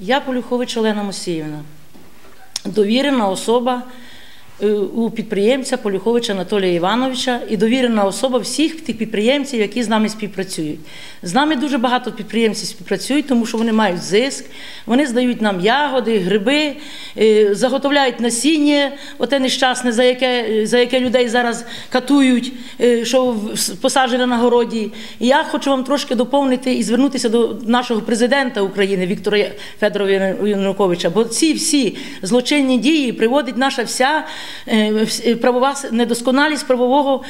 Я Полюхович Олена Мусіївна, довірена особа у підприємця Полюховича Анатолія Івановича і довірена особа всіх тих підприємців, які з нами співпрацюють. З нами дуже багато підприємців співпрацюють, тому що вони мають зиск, вони здають нам ягоди, гриби, е, заготовляють насіння, оте нещасне, за яке, за яке людей зараз катують, е, що посаджене на городі. І я хочу вам трошки доповнити і звернутися до нашого президента України Віктора Федоровича Януковича, бо ці всі злочинні дії приводить наша вся е, вс- е, правова недосконалість правового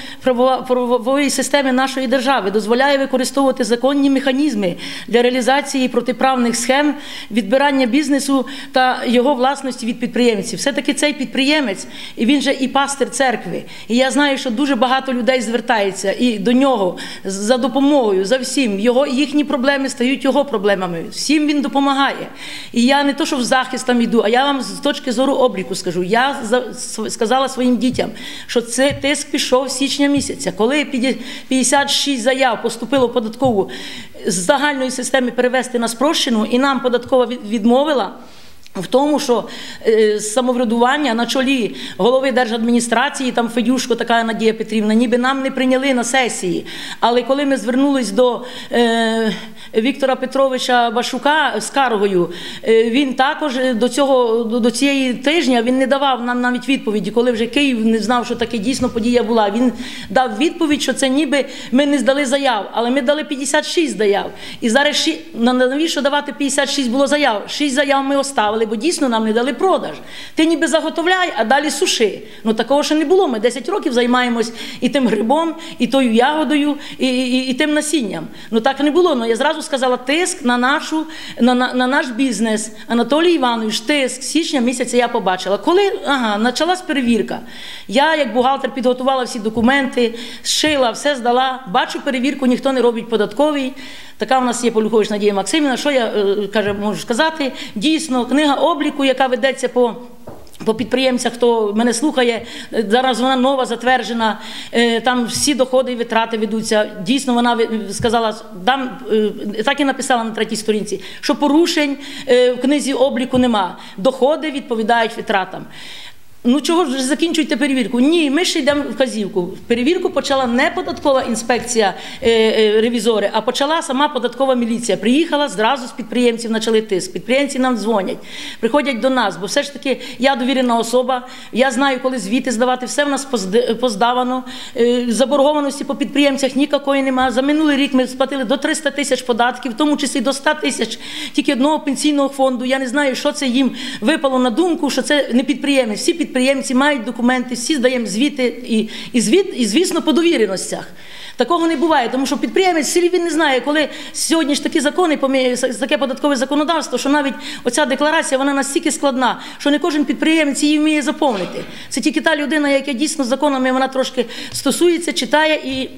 правової системи нашої держави, дозволяє використовувати законні механізми для реалізації протиправних схем відбирання бізнесу та його власності від підприємців. Все-таки цей підприємець, і він же і пастир церкви. І я знаю, що дуже багато людей звертається і до нього за допомогою, за всім. Його їхні проблеми стають його проблемами. Всім він допомагає. І я не то, що в захист там іду, а я вам з точки зору обліку скажу. Я за- сказала своїм дітям, що це тиск пішов січня місяця, коли 56 заяв поступило в податкову з загальної системи перевести на спрощену, і нам податкова відмовила. В тому, що е, самоврядування на чолі голови держадміністрації, там Федюшко, така Надія Петрівна, ніби нам не прийняли на сесії. Але коли ми звернулись до е, Віктора Петровича Башука з Каргою, е, він також е, до цього до, цієї тижня він не давав нам навіть відповіді, коли вже Київ не знав, що таке дійсно подія була. Він дав відповідь, що це ніби ми не здали заяв, але ми дали 56 заяв. І зараз ші- на- навіщо давати 56 було заяв? 6 заяв ми оставили, бо дійсно нам не дали продаж. Ти ніби заготовляй, а далі суши. Ну такого ще не було. Ми 10 років займаємось і тим грибом, і тою ягодою, і, і, і тим насінням. Ну так не було. Ну я зразу сказала, тиск на нашу на, на, на наш бізнес. Анатолій Іванович, тиск січня місяця я побачила. Коли ага, почалась перевірка, я як бухгалтер підготувала всі документи, зшила, все здала. Бачу перевірку, ніхто не робить податковий. Така в нас є Полюхович Надія Максимівна. Що я е, каже, можу сказати? Дійсно, книга обліку, яка ведеться по. По підприємцях, хто мене слухає, зараз вона нова, затверджена. е, Там всі доходи і витрати ведуться. Дійсно, вона сказала, дам, е, так і написала на третій сторінці, що порушень е, в книзі обліку нема. Доходи відповідають витратам. Ну чого ж закінчуйте перевірку? Ні, ми ще йдемо вказівку. Перевірку почала не податкова інспекція е, е, ревізори, а почала сама податкова міліція. Приїхала зразу з підприємців, почали тиск. Підприємці нам дзвонять, приходять до нас, бо все ж таки я довірена особа. Я знаю, коли звіти здавати, все в нас поздавано. Е, Заборгованості по підприємцях ніякої немає. За минулий рік ми сплатили до 300 тисяч податків, в тому числі до 100 тисяч тільки одного пенсійного фонду. Я не знаю, що це їм випало на думку, що це не підприємець. Всі підприємці мають документи, всі здаємо звіти і, і звіт, і звісно, по довіреностях. Такого не буває, тому що підприємець в селі він не знає, коли сьогодні ж такі закони, таке податкове законодавство, що навіть оця декларація вона настільки складна, що не кожен підприємець її вміє заповнити. Це тільки та людина, яка дійсно законами вона трошки стосується, читає і.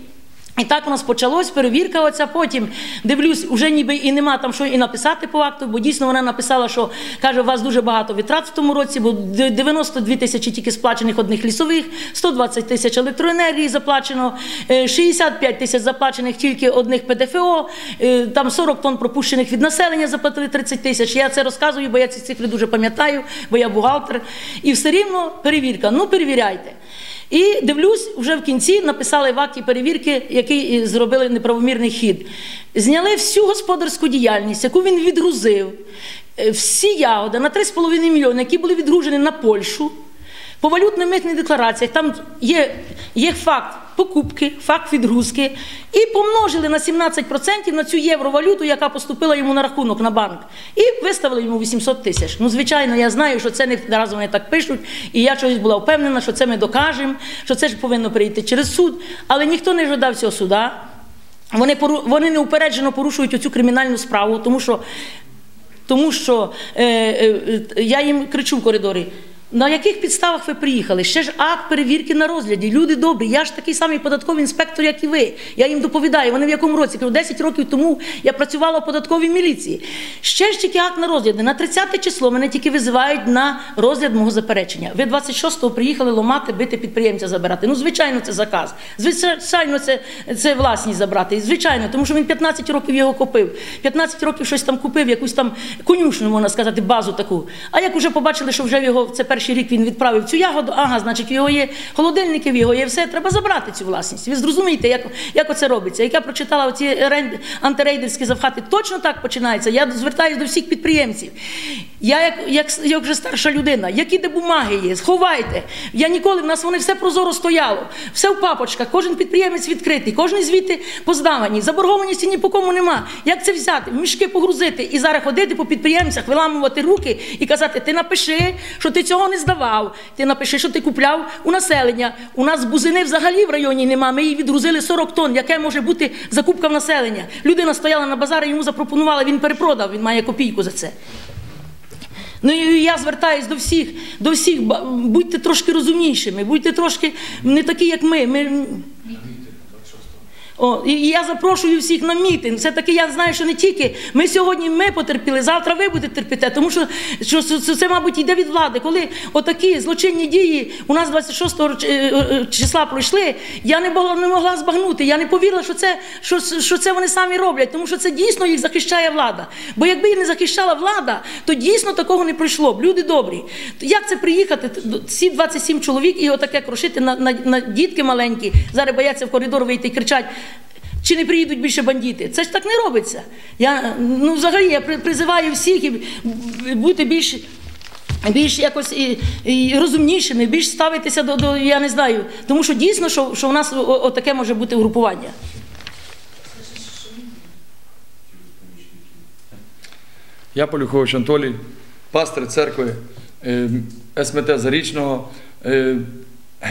І так у нас почалось, перевірка оця, потім дивлюсь, уже ніби і нема там що і написати по акту, бо дійсно вона написала, що каже, у вас дуже багато витрат в тому році, бо д- 92 тисячі тільки сплачених одних лісових, 120 тисяч електроенергії заплачено, е, 65 тисяч заплачених тільки одних ПДФО, е, там 40 тонн пропущених від населення заплатили 30 тисяч. Я це розказую, бо я ці цифри дуже пам'ятаю, бо я бухгалтер. І все рівно перевірка. Ну, перевіряйте. І дивлюсь, вже в кінці написали в акті перевірки, який е, зробили неправомірний хід. Зняли всю господарську діяльність, яку він відгрузив, е, всі ягоди на 3,5 мільйони, які були відгружені на Польщу. По валютно-митних деклараціях там є, є факт покупки, факт відгрузки, і помножили на 17% на цю євровалюту, яка поступила йому на рахунок на банк, і виставили йому 800 тисяч. Ну, звичайно, я знаю, що це не разом вони так пишуть, і я чогось була впевнена, що це ми докажемо, що це ж повинно прийти через суд, але ніхто не жадав цього суда. Вони, вони неупереджено порушують оцю кримінальну справу, тому що, тому що е, е, е, я їм кричу в коридорі. На яких підставах ви приїхали? Ще ж акт перевірки на розгляді. Люди добрі. Я ж такий самий податковий інспектор, як і ви. Я їм доповідаю. Вони в якому році? Кажу, 10 років тому я працювала в податковій міліції. Ще ж тільки акт на розгляд. На 30 число мене тільки визивають на розгляд мого заперечення. Ви 26-го приїхали ломати, бити підприємця, забирати. Ну, звичайно, це заказ. Звичайно, це, це власність забрати. Звичайно, тому що він 15 років його купив. 15 років щось там купив, якусь там конюшню, можна сказати, базу таку. А як вже побачили, що вже його це перший рік він відправив цю ягоду, ага, значить, в його є холодильники, в його є все, треба забрати цю власність. Ви зрозумієте, як, як оце робиться. Як я прочитала оці антирейдерські завхати, точно так починається. Я звертаюся до всіх підприємців. Я, як, як, як вже старша людина, які де бумаги є, сховайте. Я ніколи, в нас вони все прозоро стояло, все в папочках, кожен підприємець відкритий, кожен звіти поздавані, заборгованості ні по кому нема. Як це взяти? В мішки погрузити і зараз ходити по підприємцях, виламувати руки і казати: ти напиши, що ти цього не здавав. Ти напиши, що ти купляв у населення. У нас бузини взагалі в районі нема. Ми її відгрузили 40 тонн. Яке може бути закупка в населення? Людина стояла на базарі, йому запропонували, він перепродав, він має копійку за це. Ну і я звертаюсь до всіх, до всіх, будьте трошки розумнішими, будьте трошки не такі, як ми. ми о, і і я запрошую всіх на мітинг. Все таки я знаю, що не тільки ми сьогодні ми потерпіли, завтра ви будете терпіти, тому що, що це, це, мабуть, йде від влади. Коли отакі злочинні дії у нас 26 е, е, числа пройшли, я не могла, не могла збагнути. Я не повірила, що це, що, що це вони самі роблять, тому що це дійсно їх захищає влада. Бо якби їх не захищала влада, то дійсно такого не пройшло б. Люди добрі. Як це приїхати? Ці 27 чоловік і отаке крошити на, на, на дітки маленькі, зараз бояться в коридор вийти і кричать. Чи не приїдуть більше бандити? Це ж так не робиться. Я ну взагалі я призиваю всіх бути більш, більш якось і, і розумнішими, більш ставитися до, до я не знаю. Тому що дійсно, що, що у нас таке може бути угрупування. Я Полюхович Анатолій, пастир церкви е, СМТ Зарічного.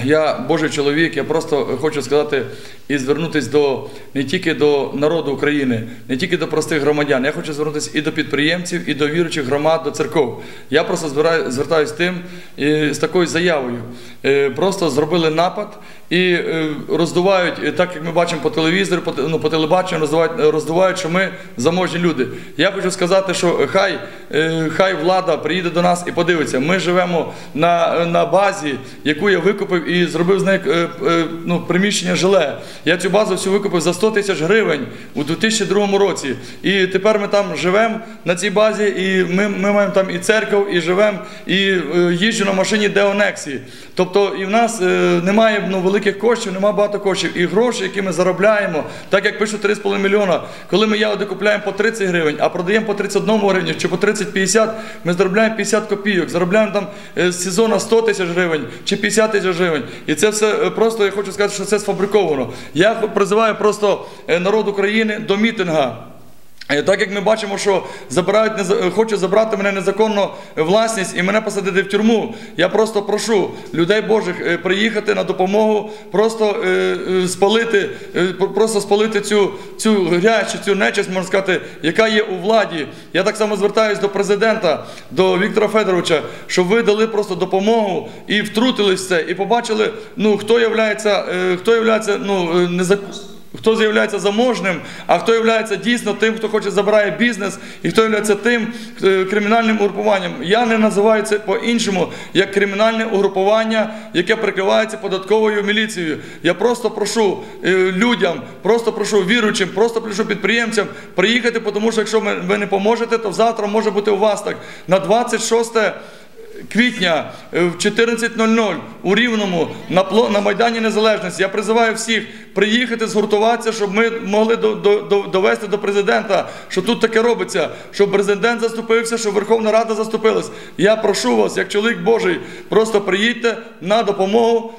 Я Божий чоловік, я просто хочу сказати і звернутися до не тільки до народу України, не тільки до простих громадян. Я хочу звернутися і до підприємців, і до віруючих громад, до церков. Я просто звертаю- звертаюся тим і з такою заявою. Е, Просто зробили напад і е, роздувають, е, так як ми бачимо по телевізору, по, ну, по телебаченню, роздувають, роздувають, що ми заможні люди. Я хочу сказати, що хай, е, хай влада приїде до нас і подивиться. Ми живемо на, на базі, яку я викупив і зробив з неї е, е, ну, приміщення жиле. Я цю базу всю викупив за 100 тисяч гривень у 2002 році. І тепер ми там живемо на цій базі, і ми, ми маємо там і церкву, і живемо, і е, їжджу на машині Деонексі. Тобто і в нас е, немає ну, великих коштів, немає багато коштів. І гроші, які ми заробляємо, так як пишуть 3,5 мільйона, коли ми ягоди купляємо по 30 гривень, а продаємо по 31 гривні чи по 30-50, ми заробляємо 50 копійок, заробляємо там е, з сезону 100 тисяч гривень чи 50 тисяч гривень. І це все е, просто, я хочу сказати, що це сфабриковано. Я призиваю просто е, народ України до мітинга. Е, Так як ми бачимо, що забирають неза- хочуть забрати мене незаконно власність і мене посадити в тюрму. Я просто прошу людей Божих е, приїхати на допомогу, просто е, е, спалити, е, про- просто спалити цю, цю грязь, цю нечисть, можна сказати, яка є у владі. Я так само звертаюся до президента, до Віктора Федоровича, щоб ви дали просто допомогу і втрутились в це, і побачили, ну хто являється, е, хто являється ну, е, незаконним. Хто з'являється заможним, а хто є дійсно тим, хто хоче забирає бізнес, і хто є тим е, кримінальним угрупуванням. Я не називаю це по-іншому, як кримінальне угрупування, яке прикривається податковою міліцією. Я просто прошу е, людям, просто прошу віруючим, просто прошу підприємцям приїхати, тому що якщо ви не поможете, то завтра може бути у вас так. На 26 квітня е, в 14.00 у Рівному на, Майдані Незалежності. Я призиваю всіх приїхати, згуртуватися, щоб ми могли до, до, до, довести до президента, що тут таке робиться, щоб президент заступився, щоб Верховна Рада заступилась. Я прошу вас, як чоловік Божий, просто приїдьте на допомогу.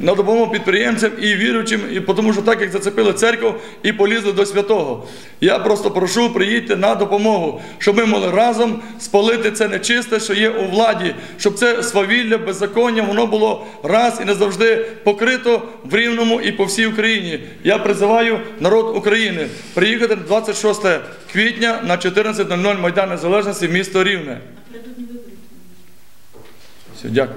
На допомогу підприємцям і віруючим, і тому що так як зацепили церкву і полізли до святого. Я просто прошу, приїдьте на допомогу, щоб ми могли разом спалити це нечисте, що є у владі, щоб це свавілля, беззаконня, воно було раз і назавжди покрито в Рівному і по всій Україні. Я призиваю народ України приїхати 26 квітня на 14.00 Майдан Незалежності, місто Рівне. Все. Дякую.